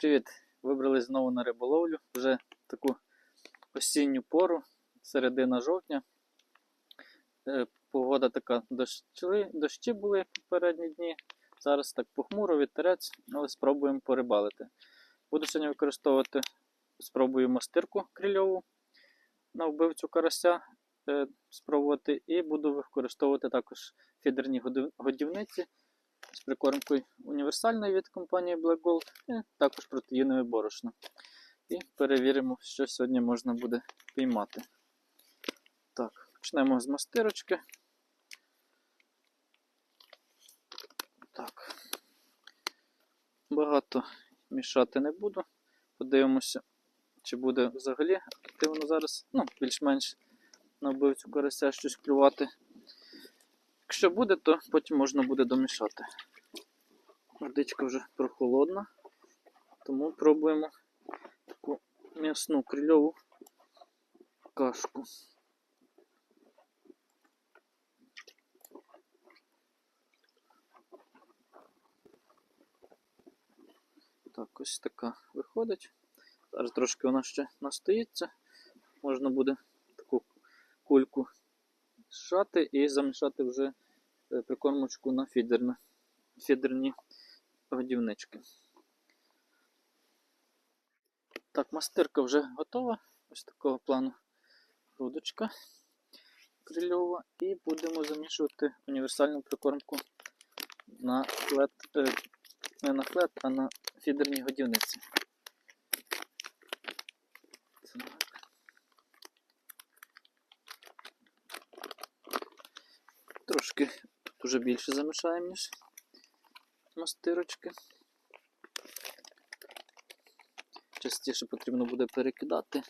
Привіт! Вибрали знову на риболовлю. Вже таку осінню пору, середина жовтня. Е, Погода така дощі, дощі були попередні дні. Зараз так похмуро, вітерець, але спробуємо порибалити. Буду сьогодні використовувати, спробую мастирку крильову на вбивцю карася е, спробувати, і буду використовувати також фідерні годівниці з прикормкою універсальної від компанії Black Gold і також протеїнове борошно. І перевіримо, що сьогодні можна буде піймати. Так, почнемо з мастирочки. Так. Багато мішати не буду. Подивимося, чи буде взагалі активно зараз, ну, більш-менш на вбивцю карася щось клювати. Якщо буде, то потім можна буде домішати. Водичка вже прохолодна, тому пробуємо таку м'ясну крильову кашку. Так, ось така виходить. Зараз трошки вона ще настоїться. Можна буде таку кульку зжати і замішати вже е, прикормочку на фідерне, фідерні годівнички. Так, мастирка вже готова. Ось такого плану грудочка крильова. І будемо замішувати універсальну прикормку на флет, е, не на флет, а на фідерні годівниці. Так. Трошки тут уже більше замішаємо, ніж мастирочки. Частіше потрібно буде перекидати.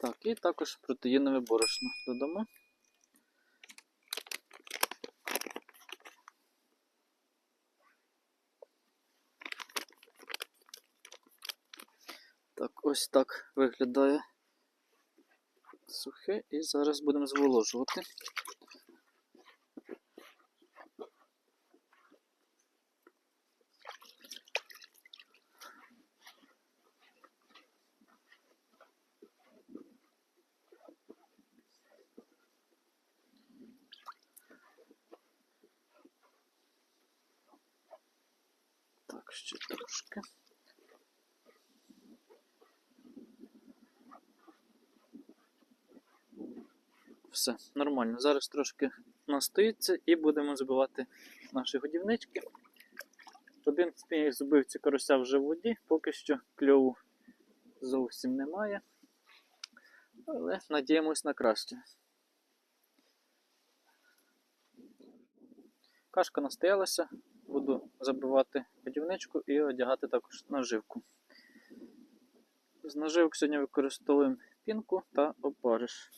Так, і також протеїнове борошно додамо. Так, ось так виглядає сухе і зараз будемо зволожувати. Ще трошки. Все, нормально. Зараз трошки настоїться і будемо збивати наші годівнички. Один з збивці каруся вже в воді, поки що кльову зовсім немає. Але надіємось на краще. Кашка настоялася, буду забивати годівничку і одягати також наживку. З наживок сьогодні використовуємо пінку та опариш.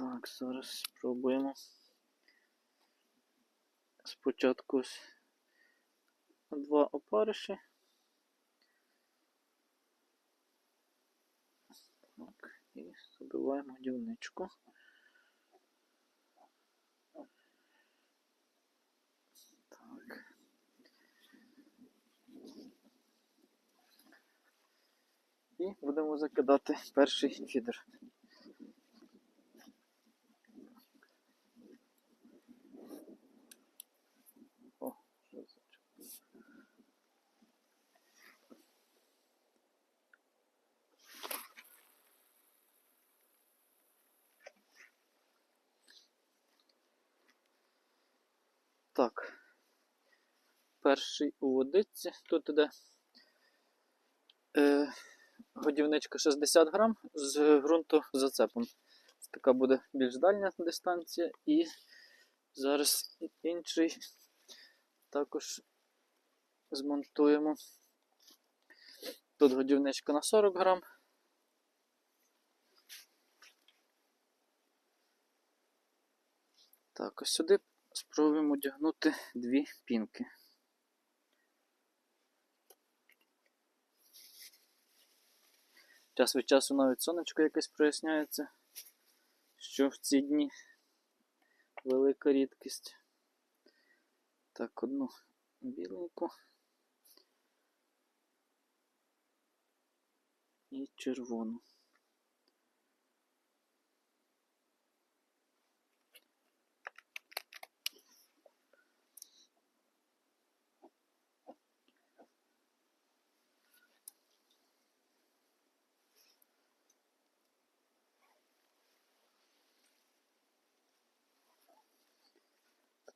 Так, зараз спробуємо. Спочатку ось два опариші. Так, і забиваємо дівничку. Так. І будемо закидати перший фідер. О, що це? Так. Перший у водиці. Тут іде е, годівничка 60 грам з ґрунтозацепом. Це така буде більш дальня дистанція. І зараз інший також змонтуємо. Тут годівничка на 40 грам. Так, ось сюди спробуємо одягнути дві пінки. Час від часу навіть сонечко якесь проясняється, що в ці дні велика рідкість. Так, одну біленьку. І червону.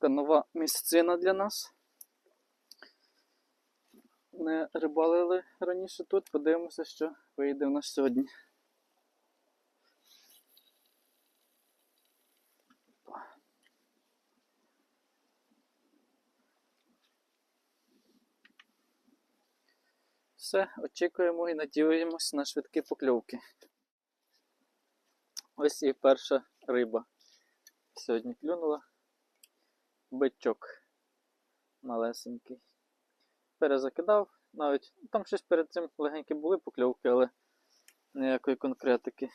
Така нова місцина для нас. Не рибалили раніше тут, подивимося, що вийде в нас сьогодні. Все, очікуємо і надіємось на швидкі покльовки. Ось і перша риба. Сьогодні клюнула бичок малесенький. Перезакидав, навіть там щось перед цим легенькі були покльовки, але ніякої конкретики.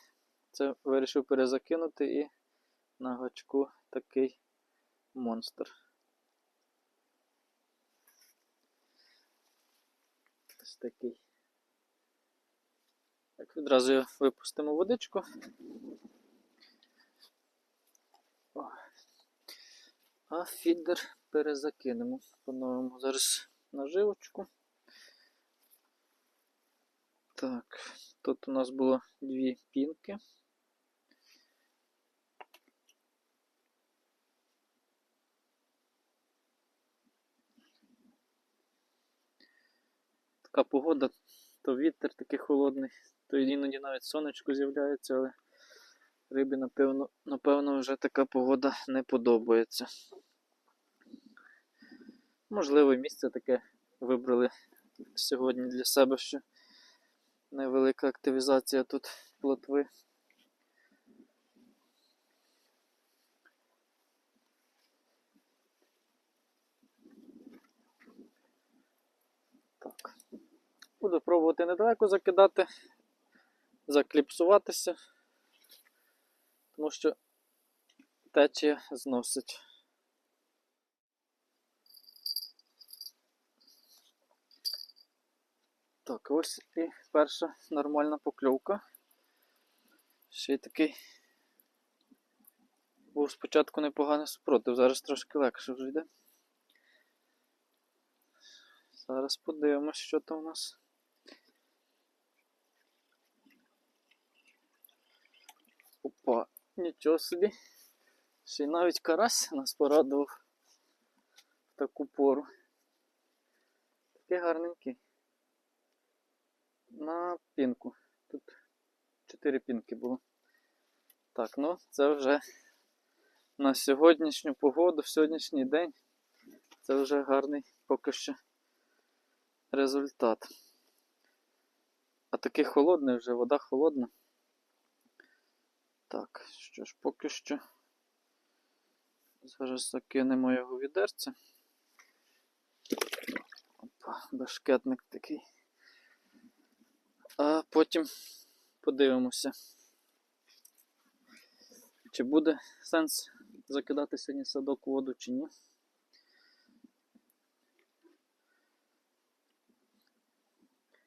Це вирішив перезакинути і на гачку такий монстр. Ось такий. Так, відразу випустимо водичку. О. А фідер перезакинемо. Поновимо зараз наживочку. Так, тут у нас було дві пінки. Така погода, то вітер такий холодний, то іноді навіть сонечко з'являється, але рибі, напевно, напевно, вже така погода не подобається. Можливо, місце таке вибрали сьогодні для себе, що невелика активізація тут плотви. Так. Буду пробувати недалеко закидати, закліпсуватися, тому що течія зносить. Так, ось і перша нормальна покльовка. Ще й такий був спочатку непоганий супротив, зараз трошки легше вже йде. Зараз подивимось, що там у нас. Опа, нічого собі. Ще й навіть карась нас порадував в таку пору. Такий гарненький. На пінку. Тут 4 пінки було. Так, ну це вже на сьогоднішню погоду, в сьогоднішній день. Це вже гарний поки що результат. А такий холодний вже, вода холодна. Так, що ж, поки що. Зараз закинемо його в відерце. Опа, башкетник такий. А потім подивимося, чи буде сенс закидати сьогодні садок у воду, чи ні.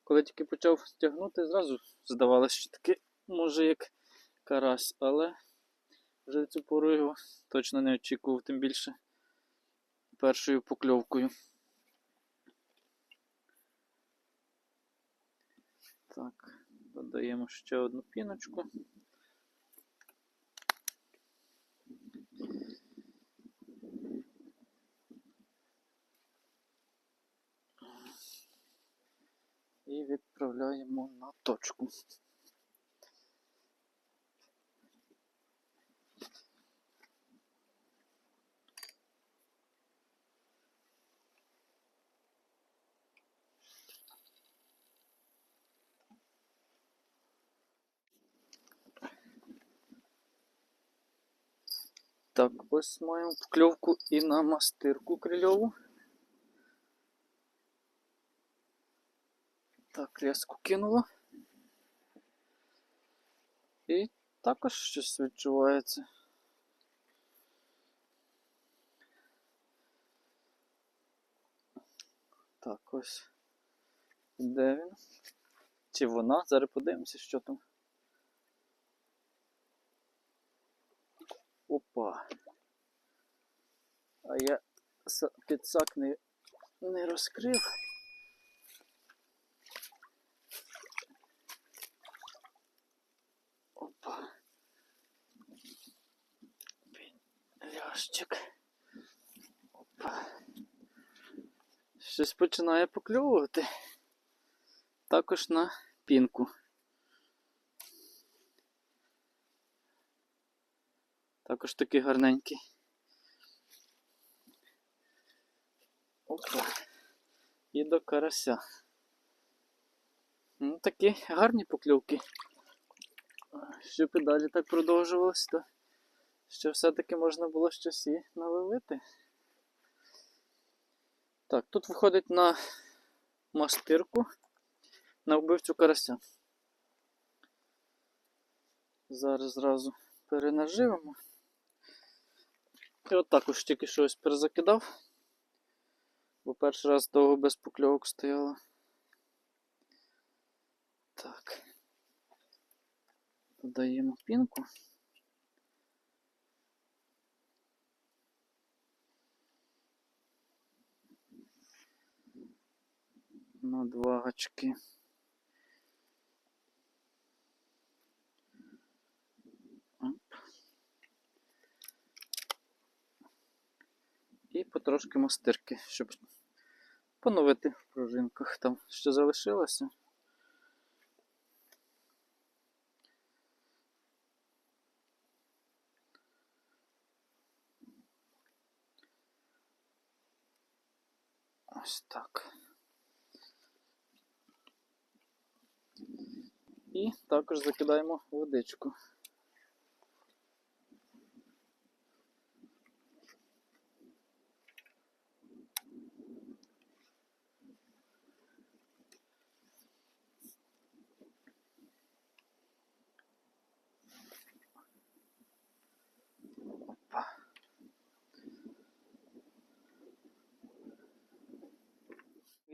Коли тільки почав тягнути, зразу здавалося, що таки може як карась, але вже цю пору його точно не очікував, тим більше першою покльовкою. Так, додаємо ще одну піночку. І відправляємо на точку. Так, ось маємо вкльовку і на мастирку крильову. Так, різко кинуло. І також щось відчувається. Так, ось. Де він? Чи вона? Зараз подивимося, що там. Опа. А я са- підсак не, не розкрив. Опа. Лящик. Опа. Щось починає покльовувати. Також на пінку. Також такий гарненький. Опа. І до карася. Ну, такі гарні покльовки. Щоб і далі так продовжувалось, то що все-таки можна було щось і наловити. Так, тут виходить на мастирку на вбивцю карася. Зараз зразу перенаживимо. І от також тільки щось перезакидав, бо перший раз довго без покльовок стояло. Так. Додаємо пінку. На два гачки. Потрошки мастирки, щоб поновити в пружинках. Там що залишилося. Ось так. І також закидаємо водичку.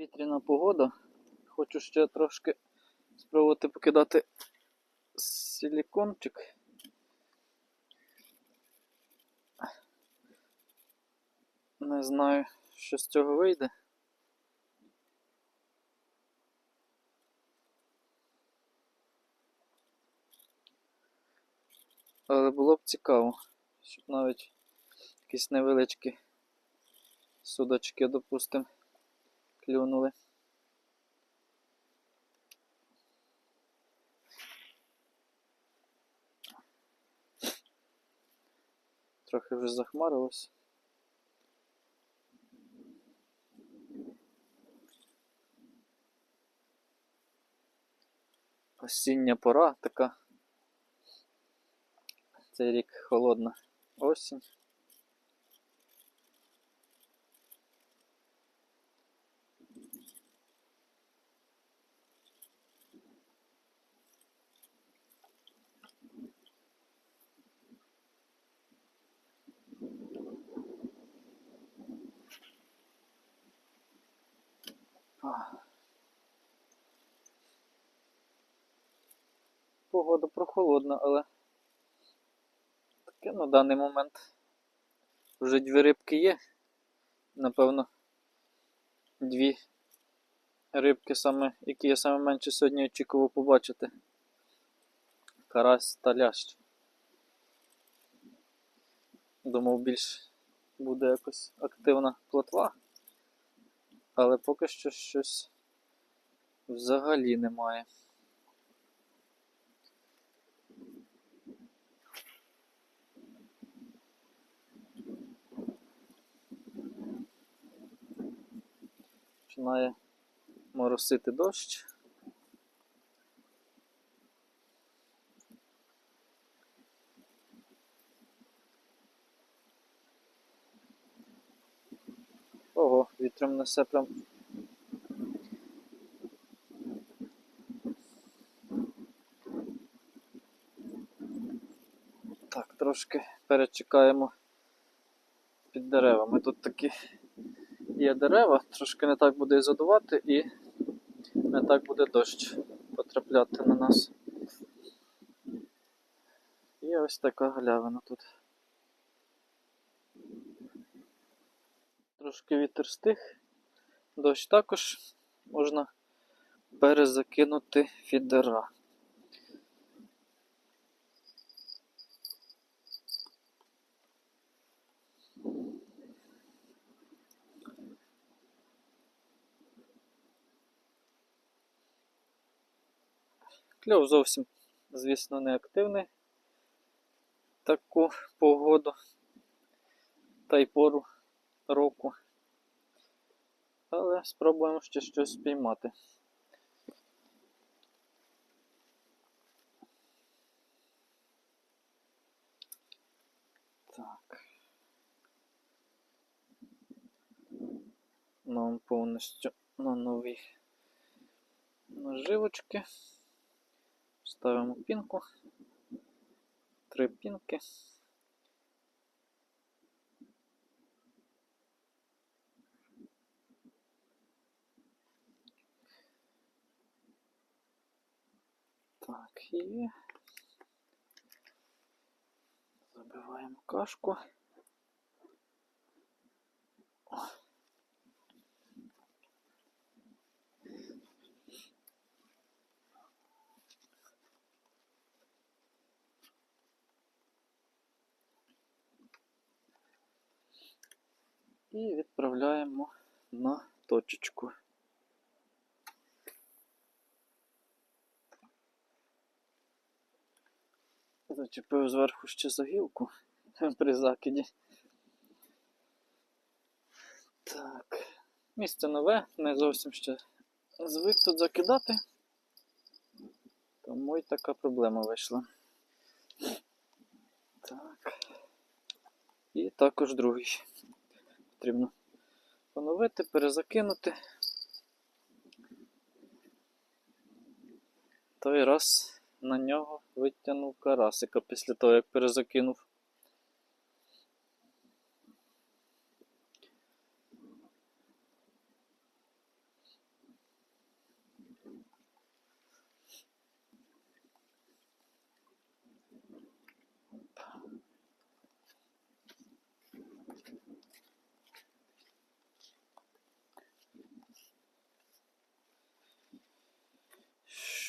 Вітряна погода. Хочу ще трошки спробувати покидати силікончик. Не знаю, що з цього вийде. Але було б цікаво, щоб навіть якісь невеличкі судочки, допустимо, клюнули. Трохи вже захмарилось. Осіння пора така. Цей рік холодна осінь. А. Погода прохолодна, але таке на даний момент вже дві рибки є. Напевно, дві рибки, саме, які я саме менше сьогодні очікував побачити. Карась та лящ. Думав, більш буде якось активна плотва. Але поки що щось взагалі немає. Починає моросити дощ. Ого, вітром несе прям. Так, трошки перечекаємо під деревами. Тут такі є дерева, трошки не так буде задувати і не так буде дощ потрапляти на нас. І ось така галявина тут. Трошки вітер стих, дощ також можна перезакинути фідера. Кльов зовсім, звісно, не активний таку погоду та й пору року. Але спробуємо ще щось спіймати. Так. Нам повністю на нові наживочки. Ставимо пінку. Три пінки. Так, і забиваємо кашку. І відправляємо на точечку. Зачепив зверху ще загілку при закиді. Так. Місце нове, не зовсім ще звик тут закидати. Тому й така проблема вийшла. Так. І також другий. Потрібно поновити, перезакинути. Той раз на нього витягнув карасика після того, як перезакинув.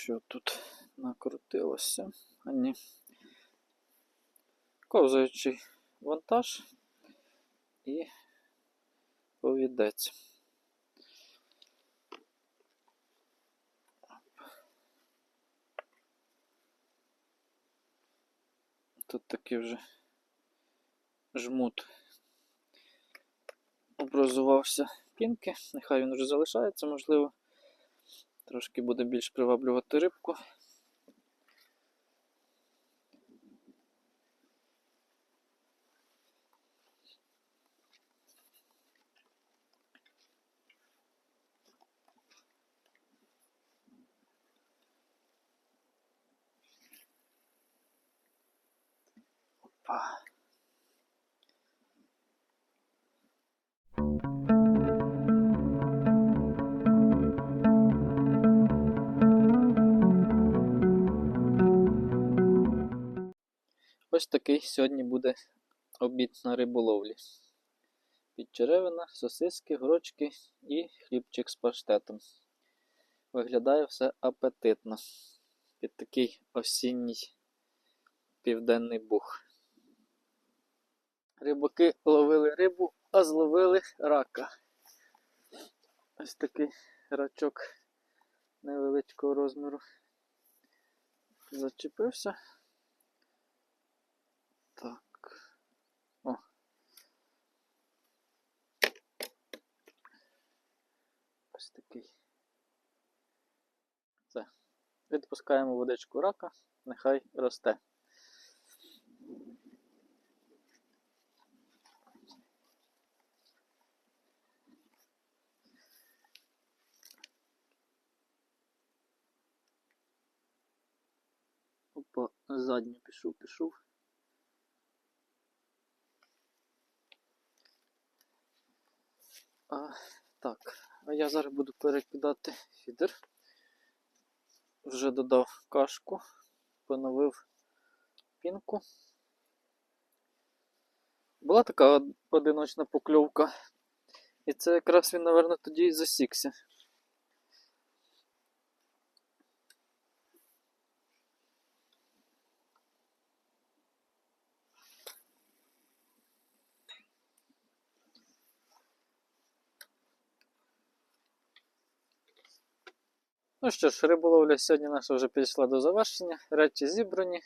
Що тут накрутилося? А ні. Ковзаючий вантаж і повідець. Тут такий вже жмут образувався пінки, нехай він вже залишається, можливо. Трошки буде більш приваблювати рибку. Ось такий сьогодні буде обід на риболовлі. Підчеревина, сосиски, грочки і хлібчик з паштетом. Виглядає все апетитно. Під такий осінній південний бух. Рибаки ловили рибу, а зловили рака. Ось такий рачок невеличкого розміру. Зачепився. Так. О. Ось такий. Все. Відпускаємо водичку рака, нехай росте. Опа, задню пішов, пішов. А, так, а я зараз буду перекидати фідер. Вже додав кашку, поновив пінку. Була така од- одиночна покльовка. І це якраз він, напевно, тоді і засікся. Ну що ж, риболовля сьогодні наша вже підійшла до завершення. Речі зібрані.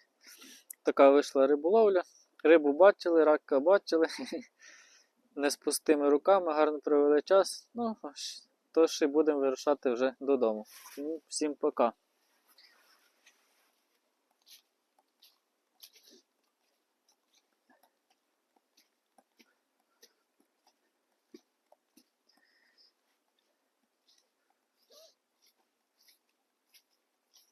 Така вийшла риболовля. Рибу бачили, рака бачили. Не з пустими руками, гарно провели час. Ну, тож і будемо вирушати вже додому. Всім пока.